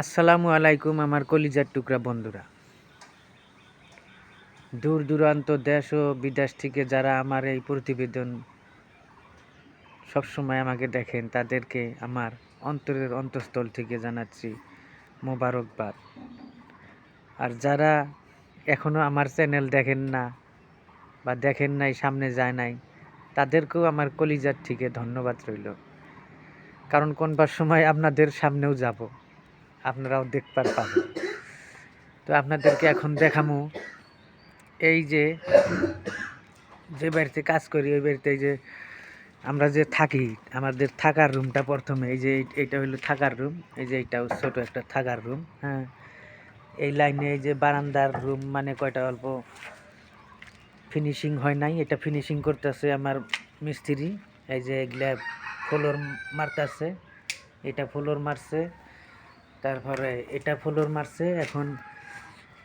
আসসালামু আলাইকুম আমার কলিজার টুকরা বন্ধুরা। দূর দূরান্ত দেশ ও বিদেশ থেকে যারা আমার এই প্রতিবেদন সবসময় আমাকে দেখেন, তাদেরকে আমার অন্তরের অন্তঃস্থল থেকে জানাচ্ছি মোবারকবাদ। আর যারা এখনও আমার চ্যানেল দেখেন না বা দেখেন নাই, সামনে যায় নাই, তাদেরকেও আমার কলিজার থেকে ধন্যবাদ রইল। কারণ কোনবার সময় আপনাদের সামনেও যাব। আপনারাও দেখবার পাবেন। তো আপনাদেরকে এখন দেখামু। এই যে যে বাড়িতে কাজ করি, ওই বাড়িতে এই যে আমরা যে থাকি, আমাদের থাকার রুমটা প্রথমে, এই যে এইটা হলো থাকার রুম, এই যে এইটাও ছোট একটা থাকার রুম হ্যাঁ। এই লাইনে এই যে বারান্দার রুম মানে কয়টা অল্প ফিনিশিং হয় নাই, এটা ফিনিশিং করতেছে আমার মিস্ত্রি। এই যে এগুলা ফ্লোর মারতেছে, এটা ফ্লোর মারছে। তারপরে এটা ফ্লোর মারছে এখন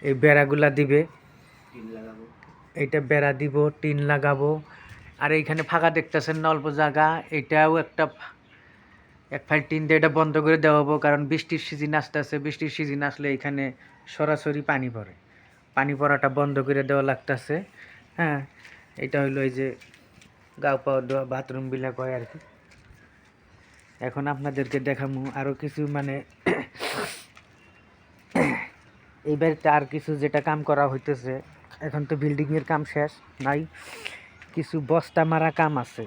এই বেড়াগুলা দিবে। এইটা বেড়া দিব টিন লাগাবো। আর এইখানে ফাঁকা দেখতেছেন না অল্প জায়গা। এটাও একটা এক ফাইল টিন দিয়ে এটা বন্ধ করে দেওয়া হব কারণ বৃষ্টির সিজন আসতেছে। বৃষ্টির সিজন আসলে এখানে সরাসরি পানি পড়ে। পানি পড়াটা বন্ধ করে দেওয়া লাগতেছে। হ্যাঁ এটা হইল এই যে গাও পাওয়া দেওয়া বাথরুম বিলাক হয় আর কি। এখন আপনাদেরকে দেখামু আরও কিছু মানে এই বাড়িতে আর কিছু যেটা কাম করা হইতেছে, এখন তো বিল্ডিংয়ের কাম শেষ, নাই। কিছু বস্তা মারা কাম আছে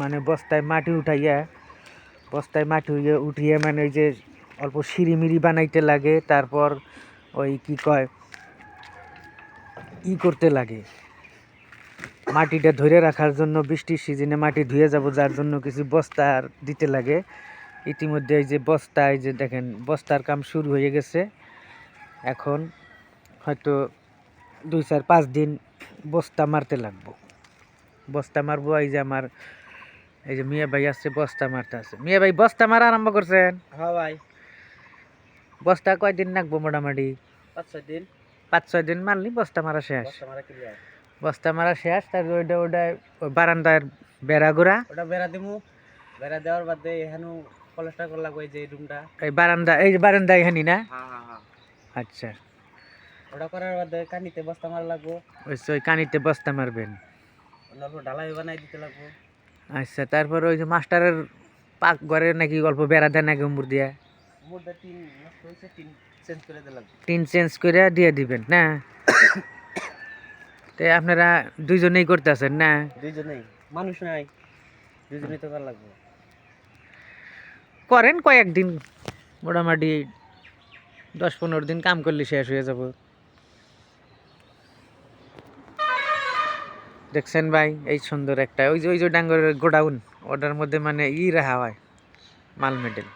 মানে বস্তায় মাটি উঠাইয়া, বস্তায় মাটি উইয়ে উঠিয়ে মানে ওই যে অল্প সিঁড়িমিড়ি বানাইতে লাগে, তারপর ওই কি কয়, ই করতে লাগে। মাটিটা ধরে রাখার জন্য বৃষ্টির সিজনে মাটি ধুয়ে যাব, যার জন্য কিছু বস্তা দিতে লাগে। ইতিমধ্যে এই যে বস্তা এই যে দেখেন, বস্তার কাম শুরু হয়ে গেছে। এখন হয়তো দুই চার পাঁচ দিন বস্তা মারতে লাগবো। বস্তা মারবো এই যে আমার এই যে মিয়া ভাই আসছে বস্তা মারতে আছে মিয়া ভাই বস্তা মারা আরম্ভ করছেন? হ্যাঁ ভাই। বস্তা কয়দিন লাগবো মোটামুটি? পাঁচ ছয় দিন। পাঁচ ছয় দিন মারলি বস্তা মারা শেষ। বস্তা মারা শেষ তার ওইটা ওটা ওই বারান্দার বেড়া গোড়া। ওটা বেড়া দিমু। বেড়া দেওয়ার বাদে এখানে কলেজটা করা লাগবে এই যে রুমটা এই বারান্দা এই বারান্দা এখানে না? হ্যাঁ হ্যাঁ হ্যাঁ। আচ্ছা। ওটা করার বাদে কানিতে বস্তা মারা লাগবো। ওই ওই কানিতে বস্তা মারবেন। অল্প ঢালাই বানাই দিতে লাগবো। আচ্ছা তারপর ওই যে মাস্টারের পাক ঘরে নাকি গল্প বেড়া দেয় নাকি উমর দিয়া। নষ্ট হয়েছে তিন চেঞ্জ করে লাগবে টিন চেঞ্জ করে দিয়ে দিবেন না? তো আপনারা দুইজনেই করতেছেন না? দুইজনেই মানুষ নাই দুইজনেই তো করা লাগবে। করেন কয়েকদিন মোটামুটি দশ পনেরো দিন কাম করলে শেষ হয়ে যাব। দেখছেন ভাই, এই সুন্দর একটা, ওই যে ওই যে ডাঙ্গরের গোডাউন, ওটার মধ্যে মানে ই রাহা হয়, মাল মেডেল